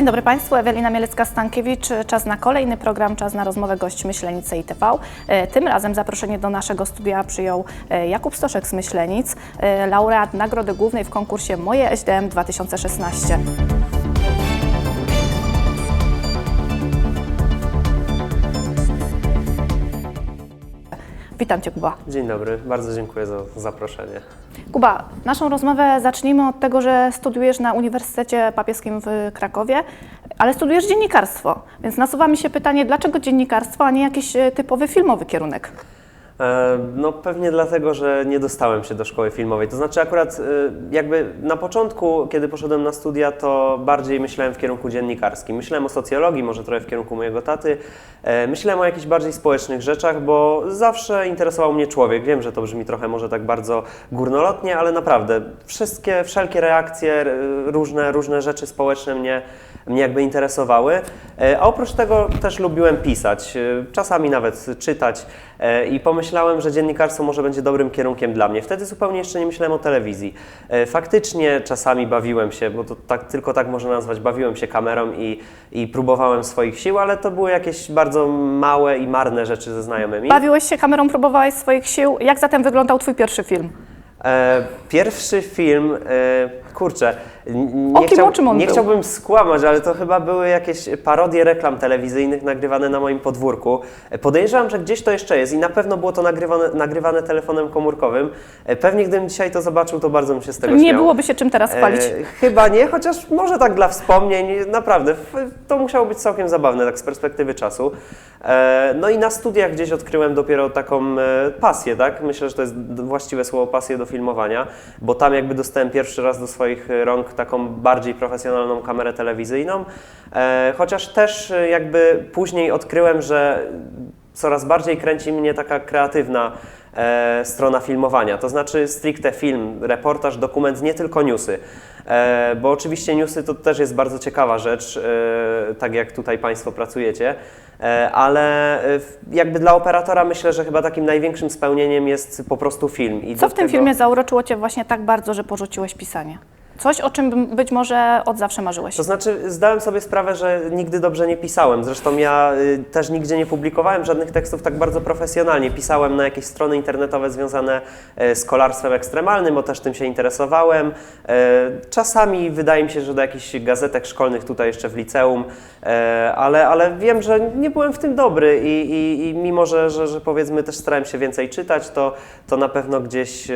Dzień dobry Państwu, Ewelina Mielecka-Stankiewicz. Czas na kolejny program, czas na rozmowę gość Myślenicy i TV. E, Tym razem zaproszenie do naszego studia przyjął e, Jakub Stoszek z Myślenic, e, laureat Nagrody Głównej w konkursie Moje SDM 2016. Witam Cię Kuba. Dzień dobry, bardzo dziękuję za zaproszenie. Kuba, naszą rozmowę zacznijmy od tego, że studiujesz na Uniwersytecie Papieskim w Krakowie, ale studiujesz dziennikarstwo. Więc nasuwa mi się pytanie, dlaczego dziennikarstwo, a nie jakiś e, typowy filmowy kierunek? E, No pewnie dlatego, że nie dostałem się do szkoły filmowej. To znaczy akurat e, jakby na początku, kiedy poszedłem na studia, to bardziej myślałem w kierunku dziennikarskim. Myślałem o socjologii, może trochę w kierunku mojego taty. E, Myślałem o jakichś bardziej społecznych rzeczach, bo zawsze interesował mnie człowiek. Wiem, że to brzmi trochę może tak bardzo górnolotnie, ale naprawdę wszystkie, wszelkie reakcje, różne, różne rzeczy społeczne mnie mnie jakby interesowały. E, A oprócz tego też lubiłem pisać, e, czasami nawet czytać e, i pomyślałem, że dziennikarstwo może będzie dobrym kierunkiem dla mnie. Wtedy zupełnie jeszcze nie myślałem o telewizji. Faktycznie czasami bawiłem się, bo to tak, tylko tak można nazwać, bawiłem się kamerą i, i próbowałem swoich sił, ale to były jakieś bardzo małe i marne rzeczy ze znajomymi. Bawiłeś się kamerą, próbowałeś swoich sił. Jak zatem wyglądał Twój pierwszy film? E, pierwszy film, e, kurczę, nie, kim, nie był? chciałbym skłamać, ale to chyba były jakieś parodie reklam telewizyjnych nagrywane na moim podwórku. Podejrzewam, że gdzieś to jeszcze jest i na pewno było to nagrywane, nagrywane telefonem komórkowym. E, pewnie gdybym dzisiaj to zobaczył, to bardzo bym się z tego Nie śmiał. byłoby się czym teraz chwalić. E, chyba nie, chociaż może tak dla wspomnień, naprawdę, to musiało być całkiem zabawne, tak z perspektywy czasu. E, no i na studiach gdzieś odkryłem dopiero taką e, pasję, tak? Myślę, że to jest właściwe słowo pasję do filmowania, bo tam jakby dostałem pierwszy raz do swoich rąk taką bardziej profesjonalną kamerę telewizyjną, e, chociaż też e, jakby później odkryłem, że coraz bardziej kręci mnie taka kreatywna e, strona filmowania, to znaczy stricte film, reportaż, dokument, nie tylko newsy. E, bo oczywiście newsy to też jest bardzo ciekawa rzecz, e, tak jak tutaj Państwo pracujecie, e, ale jakby dla operatora myślę, że chyba takim największym spełnieniem jest po prostu film. I Co w tym tego- filmie zauroczyło Cię właśnie tak bardzo, że porzuciłeś pisanie? Coś, o czym być może od zawsze marzyłeś. To znaczy, zdałem sobie sprawę, że nigdy dobrze nie pisałem. Zresztą ja y, też nigdzie nie publikowałem żadnych tekstów tak bardzo profesjonalnie. Pisałem na jakieś strony internetowe związane e, z kolarstwem ekstremalnym, bo też tym się interesowałem. E, Czasami wydaje mi się, że do jakichś gazetek szkolnych tutaj jeszcze w liceum, ale, ale wiem, że nie byłem w tym dobry i, i, i mimo, że, że, że powiedzmy też starałem się więcej czytać, to, to na pewno gdzieś e,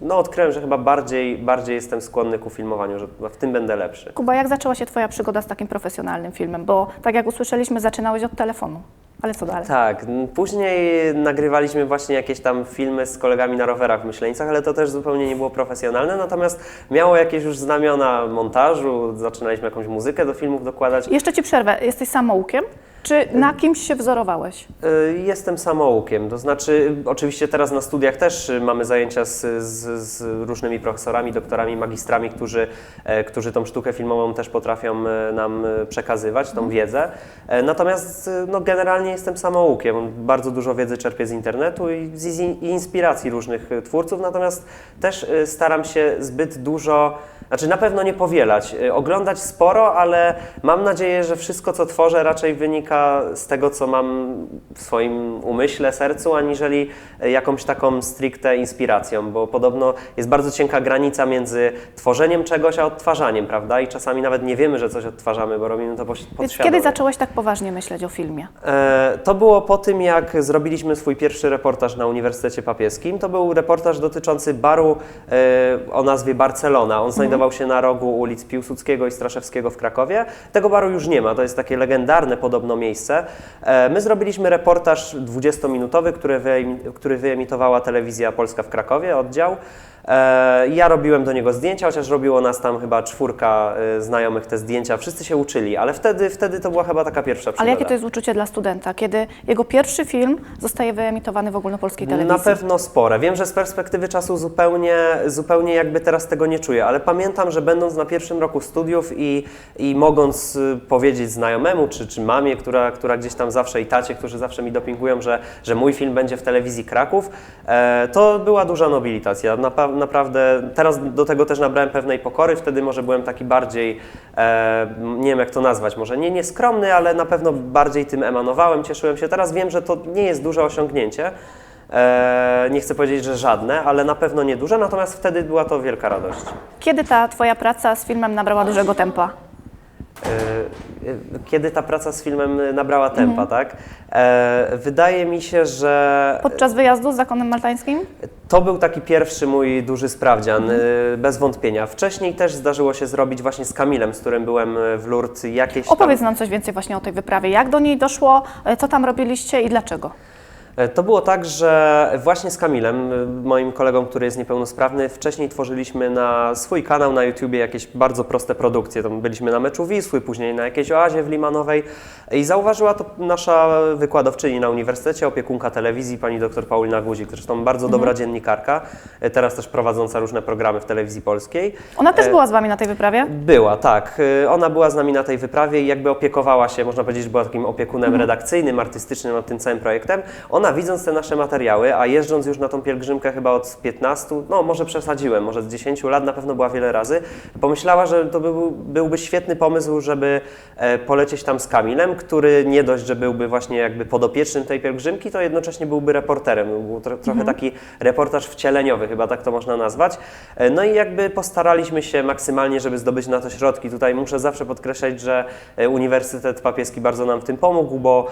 no, odkryłem, że chyba bardziej, bardziej jestem skłonny ku filmowaniu, że w tym będę lepszy. Kuba, jak zaczęła się Twoja przygoda z takim profesjonalnym filmem? Bo tak jak usłyszeliśmy, zaczynałeś od telefonu. Ale co dalej? Tak, później nagrywaliśmy właśnie jakieś tam filmy z kolegami na rowerach w Myślenicach, ale to też zupełnie nie było profesjonalne, natomiast miało jakieś już znamiona montażu, zaczynaliśmy jakąś muzykę do filmów dokładać. Jeszcze Ci przerwę. Jesteś samoukiem? Czy na kimś się wzorowałeś? Y, Jestem samoukiem, to znaczy oczywiście teraz na studiach też y, mamy zajęcia z, z, z różnymi profesorami, doktorami, magistrami, którzy, e, którzy tą sztukę filmową też potrafią e, nam e, przekazywać, tą wiedzę. E, Natomiast no, generalnie jestem samoukiem, bardzo dużo wiedzy czerpię z internetu i z i inspiracji różnych twórców, natomiast też staram się zbyt dużo znaczy na pewno nie powielać, y, oglądać sporo, ale mam nadzieję, że wszystko co tworzę raczej wynika z tego, co mam w swoim umyśle, sercu, aniżeli y, jakąś taką stricte inspiracją, bo podobno jest bardzo cienka granica między tworzeniem czegoś, a odtwarzaniem, prawda? I czasami nawet nie wiemy, że coś odtwarzamy, bo robimy to poś- Więc podświadomie. kiedy zacząłeś tak poważnie myśleć o filmie? E, To było po tym, jak zrobiliśmy swój pierwszy reportaż na Uniwersytecie Papieskim. To był reportaż dotyczący baru e, o nazwie Barcelona. On znajdował się na rogu ulic Piłsudskiego i Straszewskiego w Krakowie. Tego baru już nie ma, to jest takie legendarne podobno miejsce. E, My zrobiliśmy reportaż 20-minutowy, który, który wyemitowała telewizja polska w Krakowie, oddział. E, Ja robiłem do niego zdjęcia, chociaż robiło nas tam chyba czwórka e, znajomych te zdjęcia. Wszyscy się uczyli, ale wtedy, wtedy to była chyba taka pierwsza przygoda. Ale jakie to jest uczucie dla studenta, kiedy jego pierwszy film zostaje wyemitowany w ogólnopolskiej telewizji? Na pewno spore. Wiem, że z perspektywy czasu zupełnie, zupełnie jakby teraz tego nie czuję, ale pamiętam, że będąc na pierwszym roku studiów i, i mogąc y, powiedzieć znajomemu czy, czy mamie, która, która gdzieś tam zawsze i tacie, którzy zawsze mi dopingują, że, że mój film będzie w telewizji Kraków, e, to była duża nobilitacja. Na, naprawdę, teraz do tego też nabrałem pewnej pokory, wtedy może byłem taki bardziej, e, nie wiem jak to nazwać, może nie nieskromny, ale na pewno bardziej tym emanowałem, cieszyłem się. Teraz wiem, że to nie jest duże osiągnięcie, e, nie chcę powiedzieć, że żadne, ale na pewno nie duże, natomiast wtedy była to wielka radość. Kiedy ta Twoja praca z filmem nabrała dużego tempa? E, Kiedy ta praca z filmem nabrała tempa, tak? E, wydaje mi się, że Podczas wyjazdu z zakonem maltańskim? To był taki pierwszy mój duży sprawdzian, y, bez wątpienia. Wcześniej też zdarzyło się zrobić właśnie z Kamilem, z którym byłem y, w Lourdes jakieś tam... Opowiedz nam coś więcej właśnie o tej wyprawie. Jak do niej doszło, e, co tam robiliście i dlaczego? E, To było tak, że właśnie z Kamilem, y, moim kolegą, który jest niepełnosprawny, wcześniej tworzyliśmy na swój kanał na YouTubie jakieś bardzo proste produkcje. Tam byliśmy na meczu Wisły, później na jakiejś oazie w Limanowej i zauważyła to nasza wykładowczyni na uniwersytecie, opiekunka telewizji, pani dr Paulina Guzik, zresztą bardzo dobra dziennikarka, e, teraz też prowadząca różne programy w telewizji polskiej. Ona też E, była z Wami na tej wyprawie? Była, tak. Ona była z nami na tej wyprawie i jakby opiekowała się, można powiedzieć, że była takim opiekunem redakcyjnym, artystycznym nad tym całym projektem. Ona widząc te nasze materiały, a jeżdżąc już na tą pielgrzymkę chyba od 15, no może przesadziłem, może z 10 lat, na pewno była wiele razy, pomyślała, że to był, byłby świetny pomysł, żeby e, polecieć tam z Kamilem, który nie dość, że byłby właśnie jakby podopiecznym tej pielgrzymki, to jednocześnie byłby reporterem. Był tro, trochę taki reportaż wcieleniowy, chyba tak to można nazwać. E, No i jakby postaraliśmy się maksymalnie, żeby zdobyć na to środki. Tutaj muszę zawsze podkreślać, że e, Uniwersytet Papieski bardzo nam w tym pomógł, bo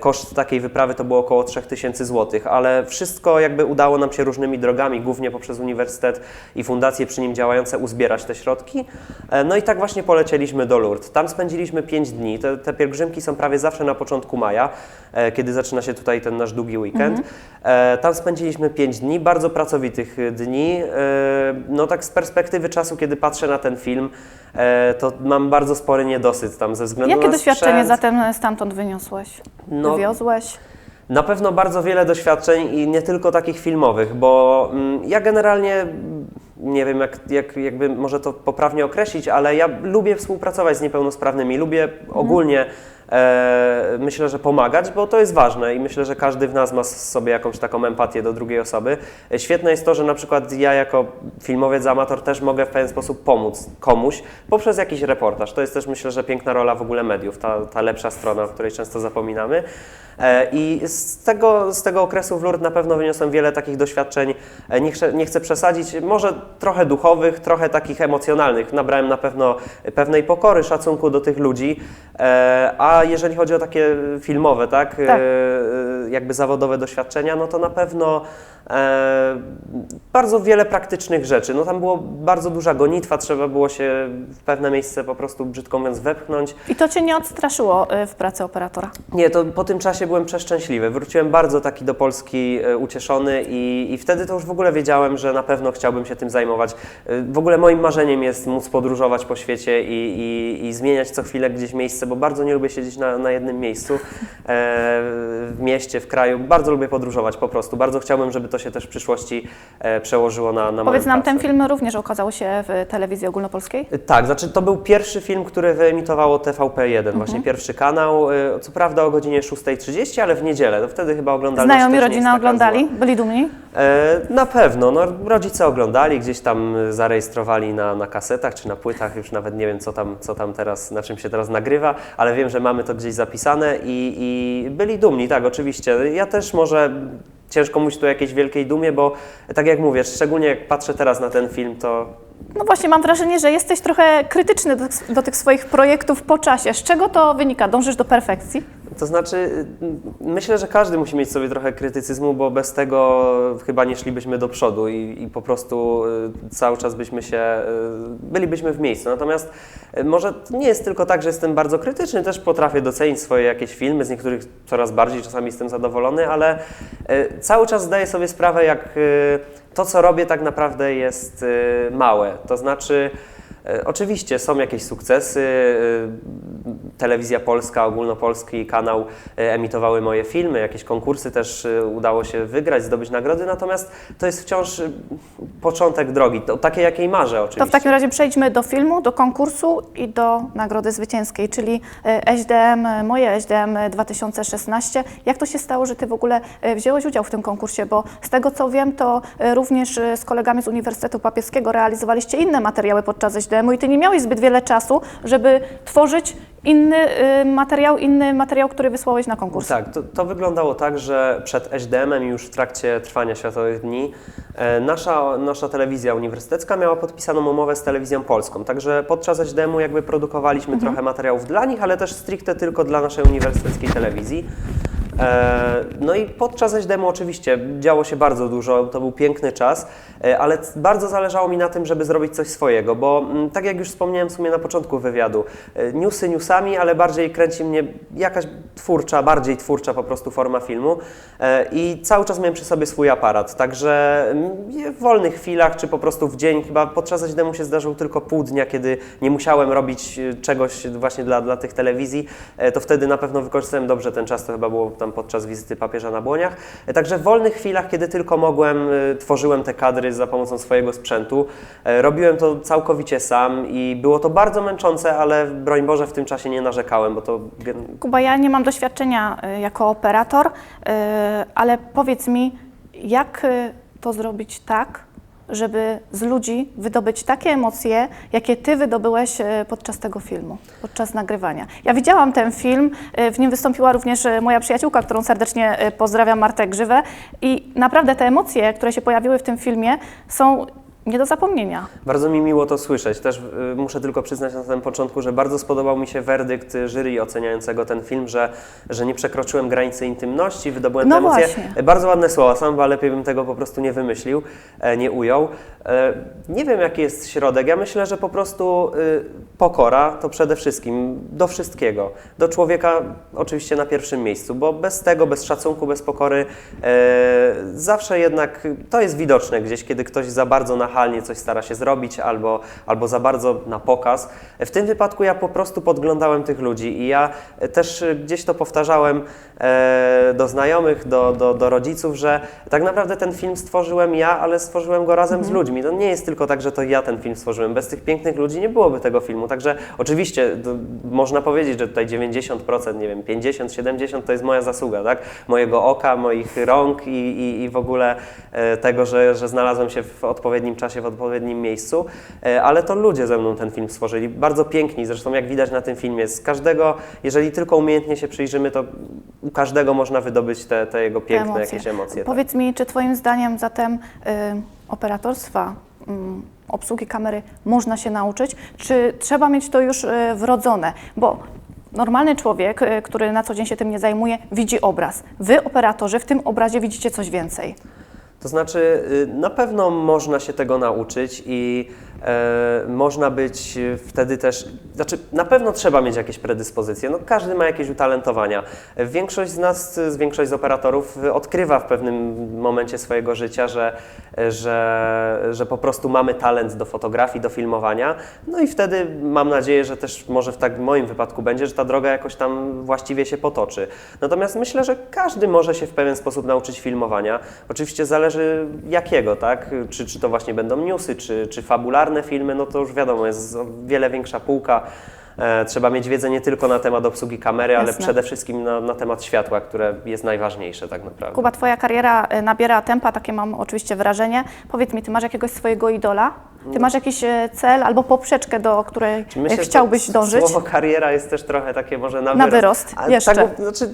koszt takiej wyprawy to było około 3000 zł, ale wszystko jakby udało nam się różnymi drogami, głównie poprzez Uniwersytet i fundacje przy nim działające, uzbierać te środki. E, No i tak właśnie polecieliśmy do Lourdes. Tam spędziliśmy 5 dni. Te, te pielgrzymki są prawie zawsze na początku maja, e, kiedy zaczyna się tutaj ten nasz długi weekend. E, Tam spędziliśmy 5 dni, bardzo pracowitych dni. No tak z perspektywy czasu, kiedy patrzę na ten film, to mam bardzo spory niedosyt tam ze względu Jakie na doświadczenie sprzęt. zatem stamtąd wyniosłeś? No, Wywiozłeś? Na pewno bardzo wiele doświadczeń i nie tylko takich filmowych, bo mm, ja generalnie mm, nie wiem, jak, jak, jakby może to poprawnie określić, ale ja lubię współpracować z niepełnosprawnymi, lubię ogólnie e, myślę, że pomagać, bo to jest ważne i myślę, że każdy w nas ma sobie jakąś taką empatię do drugiej osoby. E, Świetne jest to, że na przykład ja jako filmowiec amator też mogę w pewien sposób pomóc komuś poprzez jakiś reportaż. To jest też myślę, że piękna rola w ogóle mediów, ta, ta lepsza strona, o której często zapominamy. E, I z tego, z tego okresu w Lourdes na pewno wyniosłem wiele takich doświadczeń, e, nie chcę, nie chcę przesadzić, może trochę duchowych, trochę takich emocjonalnych. Nabrałem na pewno pewnej pokory, szacunku do tych ludzi, e, a jeżeli chodzi o takie filmowe, tak, Tak. E, jakby zawodowe doświadczenia, no to na pewno e, bardzo wiele praktycznych rzeczy. No tam było bardzo duża gonitwa, trzeba było się w pewne miejsce po prostu, brzydko mówiąc, wepchnąć. I to Cię nie odstraszyło y, w pracy operatora? Nie, to po tym czasie byłem przeszczęśliwy. Wróciłem bardzo taki do Polski e, ucieszony i, i wtedy to już w ogóle wiedziałem, że na pewno chciałbym się tym zajmować. E, W ogóle moim marzeniem jest móc podróżować po świecie i, i, i zmieniać co chwilę gdzieś miejsce, bo bardzo nie lubię siedzieć na, na jednym miejscu, e, w mieście, w kraju. Bardzo lubię podróżować po prostu. Bardzo chciałbym, żeby to się też w przyszłości e, przełożyło na, na Powiedz nam, ten pracę. film również ukazał się w telewizji ogólnopolskiej? Tak, znaczy to był pierwszy film, który wyemitowało TVP1, Mhm. właśnie pierwszy kanał. y, Co prawda o godzinie 6.30, ale w niedzielę. To wtedy chyba oglądali. Znajomi, rodzina oglądali? Byli dumni? E, na pewno. No, rodzice oglądali, gdzieś tam zarejestrowali na, na kasetach czy na płytach. Już nawet nie wiem, co tam, co tam teraz, na czym się teraz nagrywa, ale wiem, że mamy to gdzieś zapisane i, i byli dumni, tak, oczywiście. Ja też może ciężko mówić tu o jakiejś wielkiej dumie, bo tak jak mówię, szczególnie jak patrzę teraz na ten film, to No właśnie, mam wrażenie, że jesteś trochę krytyczny do, do tych swoich projektów po czasie. Z czego to wynika? Dążysz do perfekcji? To znaczy, myślę, że każdy musi mieć sobie trochę krytycyzmu, bo bez tego chyba nie szlibyśmy do przodu i, i po prostu y, cały czas byśmy się, y, bylibyśmy w miejscu. Natomiast y, może nie jest tylko tak, że jestem bardzo krytyczny, też potrafię docenić swoje jakieś filmy, z niektórych coraz bardziej czasami jestem zadowolony, ale cały czas zdaję sobie sprawę, jak to, co robię, tak naprawdę jest y, małe. To znaczy, Oczywiście są jakieś sukcesy, Telewizja Polska, ogólnopolski kanał e, emitowały moje filmy, jakieś konkursy też e, udało się wygrać, zdobyć nagrody, natomiast to jest wciąż e, początek drogi, to, takiej jakiej marzę oczywiście. To w takim razie przejdźmy do filmu, do konkursu i do nagrody zwycięskiej, czyli e, SDM, e, moje SDM 2016. Jak to się stało, że Ty w ogóle e, wziąłeś udział w tym konkursie? Bo z tego co wiem, to e, również e, z kolegami z Uniwersytetu Papieskiego realizowaliście inne materiały podczas SDM-u i Ty nie miałeś zbyt wiele czasu, żeby tworzyć inny e, materiał, inny materiał, który wysłałeś na konkurs. Tak, to, to wyglądało tak, że przed SDM-em i już w trakcie trwania Światowych Dni e, nasza, nasza telewizja uniwersytecka miała podpisaną umowę z telewizją polską. Także podczas SDM-u jakby produkowaliśmy trochę materiałów dla nich, ale też stricte tylko dla naszej uniwersyteckiej telewizji. E, No i podczas SDM-u oczywiście działo się bardzo dużo, to był piękny czas, e, ale bardzo zależało mi na tym, żeby zrobić coś swojego, bo mm, tak jak już wspomniałem w sumie na początku wywiadu, e, newsy newsami, ale bardziej kręci mnie jakaś twórcza, bardziej twórcza po prostu forma filmu i cały czas miałem przy sobie swój aparat, także mm, w wolnych chwilach, czy po prostu w dzień, chyba podczas SDM-u się zdarzył tylko pół dnia, kiedy nie musiałem robić czegoś właśnie dla, dla tych telewizji, to wtedy na pewno wykorzystałem dobrze ten czas, to chyba było tam podczas wizyty papieża na Błoniach. Także w wolnych chwilach, kiedy tylko mogłem, e, tworzyłem te kadry za pomocą swojego sprzętu. E, Robiłem to całkowicie sam i było to bardzo męczące, ale broń Boże w tym czasie nie narzekałem, bo to Kuba, ja nie mam doświadczenia y, jako operator, y, ale powiedz mi, jak y, to zrobić tak, żeby z ludzi wydobyć takie emocje, jakie ty wydobyłeś y, podczas tego filmu, podczas nagrywania. Ja widziałam ten film, y, w nim wystąpiła również y, moja przyjaciółka, którą serdecznie pozdrawiam, Martę Grzywę i naprawdę te emocje, które się pojawiły w tym filmie są nie do zapomnienia. Bardzo mi miło to słyszeć. Też y, muszę tylko przyznać na samym początku, że bardzo spodobał mi się werdykt jury oceniającego ten film, że, że nie przekroczyłem granicy intymności, wydobyłem No te emocje. właśnie. Bardzo ładne słowa, sam chyba lepiej bym tego po prostu nie wymyślił, e, nie ujął. E, Nie wiem, jaki jest środek. Ja myślę, że po prostu y, pokora to przede wszystkim do wszystkiego. Do człowieka oczywiście na pierwszym miejscu, bo bez tego, bez szacunku, bez pokory e, zawsze jednak to jest widoczne gdzieś, kiedy ktoś za bardzo nachalnie coś stara się zrobić albo, albo za bardzo na pokaz. W tym wypadku ja po prostu podglądałem tych ludzi i ja e, też e, gdzieś to powtarzałem e, do znajomych, do, do, do rodziców, że tak naprawdę ten film stworzyłem ja, ale stworzyłem go razem z ludźmi. To nie jest tylko tak, że to ja ten film stworzyłem. Bez tych pięknych ludzi nie byłoby tego filmu. Także oczywiście można powiedzieć, że tutaj 90%, nie wiem, 50, 70 to jest moja zasługa, tak? Mojego oka, moich rąk i, i, i w ogóle tego, że, że znalazłem się w odpowiednim czasie, w odpowiednim miejscu, e, ale to ludzie ze mną ten film stworzyli. Bardzo piękni, zresztą jak widać na tym filmie, z każdego, jeżeli tylko umiejętnie się przyjrzymy, to u każdego można wydobyć te, te jego piękne jakieś emocje. tak. Powiedz mi, czy Twoim zdaniem zatem y, operatorstwa, y, obsługi kamery można się nauczyć, czy trzeba mieć to już y, wrodzone? Bo normalny człowiek, y, który na co dzień się tym nie zajmuje, widzi obraz. Wy, operatorzy, w tym obrazie widzicie coś więcej. To znaczy, y, na pewno można się tego nauczyć i można być wtedy też, znaczy na pewno trzeba mieć jakieś predyspozycje, no każdy ma jakieś utalentowania. Większość z nas, większość z operatorów odkrywa w pewnym momencie swojego życia, że, że, że po prostu mamy talent do fotografii, do filmowania, no i wtedy mam nadzieję, że też może w tak moim wypadku będzie, że ta droga jakoś tam właściwie się potoczy. Natomiast myślę, że każdy może się w pewien sposób nauczyć filmowania. Oczywiście zależy jakiego, tak? Czy, czy to właśnie będą newsy, czy, czy fabularne filmy, no to już wiadomo, jest o wiele większa półka. E, trzeba mieć wiedzę nie tylko na temat obsługi kamery, ale Jasne. przede wszystkim na, na temat światła, które jest najważniejsze tak naprawdę. Kuba, Twoja kariera y, nabiera tempa, takie mam oczywiście wrażenie. Powiedz mi, Ty masz jakiegoś swojego idola? Ty masz jakiś y, cel albo poprzeczkę, do której Myślę, chciałbyś dążyć? Słowo kariera jest też trochę takie może na, Na wyrost, A jeszcze. Tak, znaczy,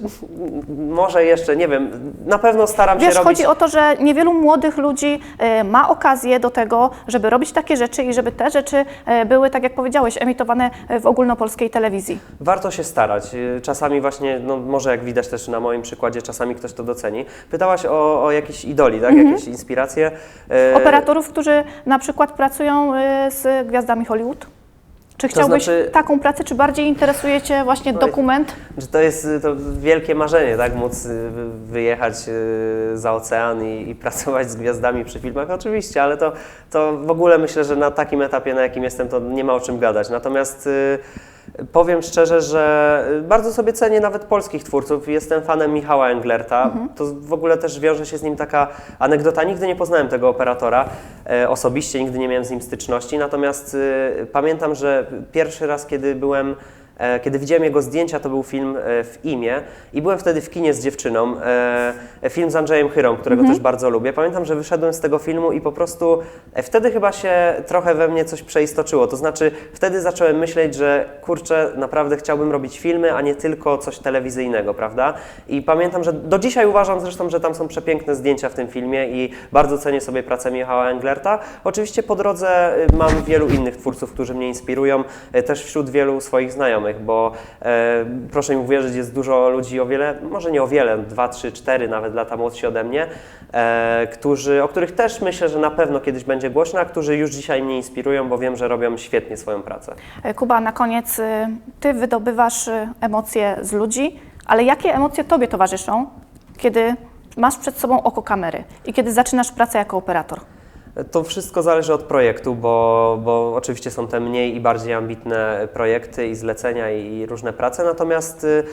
może jeszcze, nie wiem, na pewno staram Wiesz, się robić... chodzi o to, że niewielu młodych ludzi e, ma okazję do tego, żeby robić takie rzeczy i żeby te rzeczy e, były, tak jak powiedziałeś, emitowane e, w ogólnopolskiej telewizji. Warto się starać. Czasami właśnie, no może jak widać też na moim przykładzie, czasami ktoś to doceni. Pytałaś o, o jakieś idoli, tak? Jakieś inspiracje. E, Operatorów, którzy na przykład pracują e, z gwiazdami Hollywood? Czy chciałbyś znaczy- taką pracę, czy bardziej interesuje Cię właśnie dokument? To jest y, to wielkie marzenie, tak? Móc y, wy- wyjechać y, za ocean i, i pracować z gwiazdami przy filmach, oczywiście, ale to, to w ogóle myślę, że na takim etapie, na jakim jestem, to nie ma o czym gadać. Natomiast y, Powiem szczerze, że bardzo sobie cenię nawet polskich twórców. Jestem fanem Michała Englerta. To w ogóle też wiąże się z nim taka anegdota. Nigdy nie poznałem tego operatora e, osobiście, nigdy nie miałem z nim styczności. Natomiast y, pamiętam, że pierwszy raz, kiedy byłem E, Kiedy widziałem jego zdjęcia, to był film e, w imię i byłem wtedy w kinie z dziewczyną. e, Film z Andrzejem Chyrą, którego też bardzo lubię. Pamiętam, że wyszedłem z tego filmu i po prostu e, wtedy chyba się trochę we mnie coś przeistoczyło. To znaczy wtedy zacząłem myśleć, że kurczę, naprawdę chciałbym robić filmy, a nie tylko coś telewizyjnego, prawda? I pamiętam, że do dzisiaj uważam zresztą, że tam są przepiękne zdjęcia w tym filmie i bardzo cenię sobie pracę Michała Englerta. Oczywiście po drodze y, mam wielu innych twórców, którzy mnie inspirują, y, też wśród wielu swoich znajomych, bo e, proszę mi uwierzyć, jest dużo ludzi o wiele, może nie o wiele, dwa, trzy, cztery nawet lata młodsi ode mnie, e, którzy, o których też myślę, że na pewno kiedyś będzie głośno, a którzy już dzisiaj mnie inspirują, bo wiem, że robią świetnie swoją pracę. E, Kuba, na koniec y, Ty wydobywasz y, emocje z ludzi, ale jakie emocje Tobie towarzyszą, kiedy masz przed sobą oko kamery i kiedy zaczynasz pracę jako operator? To wszystko zależy od projektu, bo, bo oczywiście są te mniej i bardziej ambitne projekty i zlecenia i różne prace, natomiast y,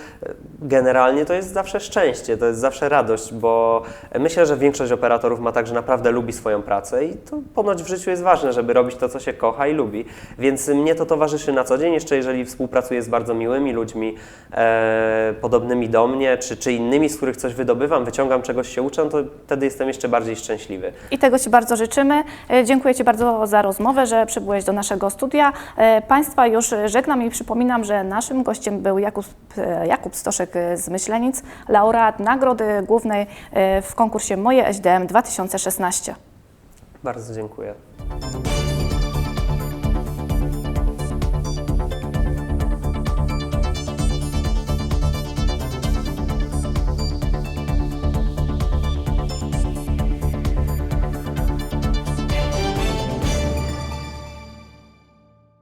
generalnie to jest zawsze szczęście, to jest zawsze radość, bo myślę, że większość operatorów ma tak, że naprawdę lubi swoją pracę i to ponoć w życiu jest ważne, żeby robić to, co się kocha i lubi. Więc mnie to towarzyszy na co dzień, jeszcze jeżeli współpracuję z bardzo miłymi ludźmi, e, podobnymi do mnie, czy, czy innymi, z których coś wydobywam, wyciągam czegoś się uczę, to wtedy jestem jeszcze bardziej szczęśliwy. I tego Ci bardzo życzymy. E, Dziękuję Ci bardzo za rozmowę, że przybyłeś do naszego studia. E, Państwa już żegnam i przypominam, że naszym gościem był Jakub, e, Jakub Stoszek z Myślenic, laureat Nagrody Głównej w konkursie Moje SDM 2016. Bardzo dziękuję.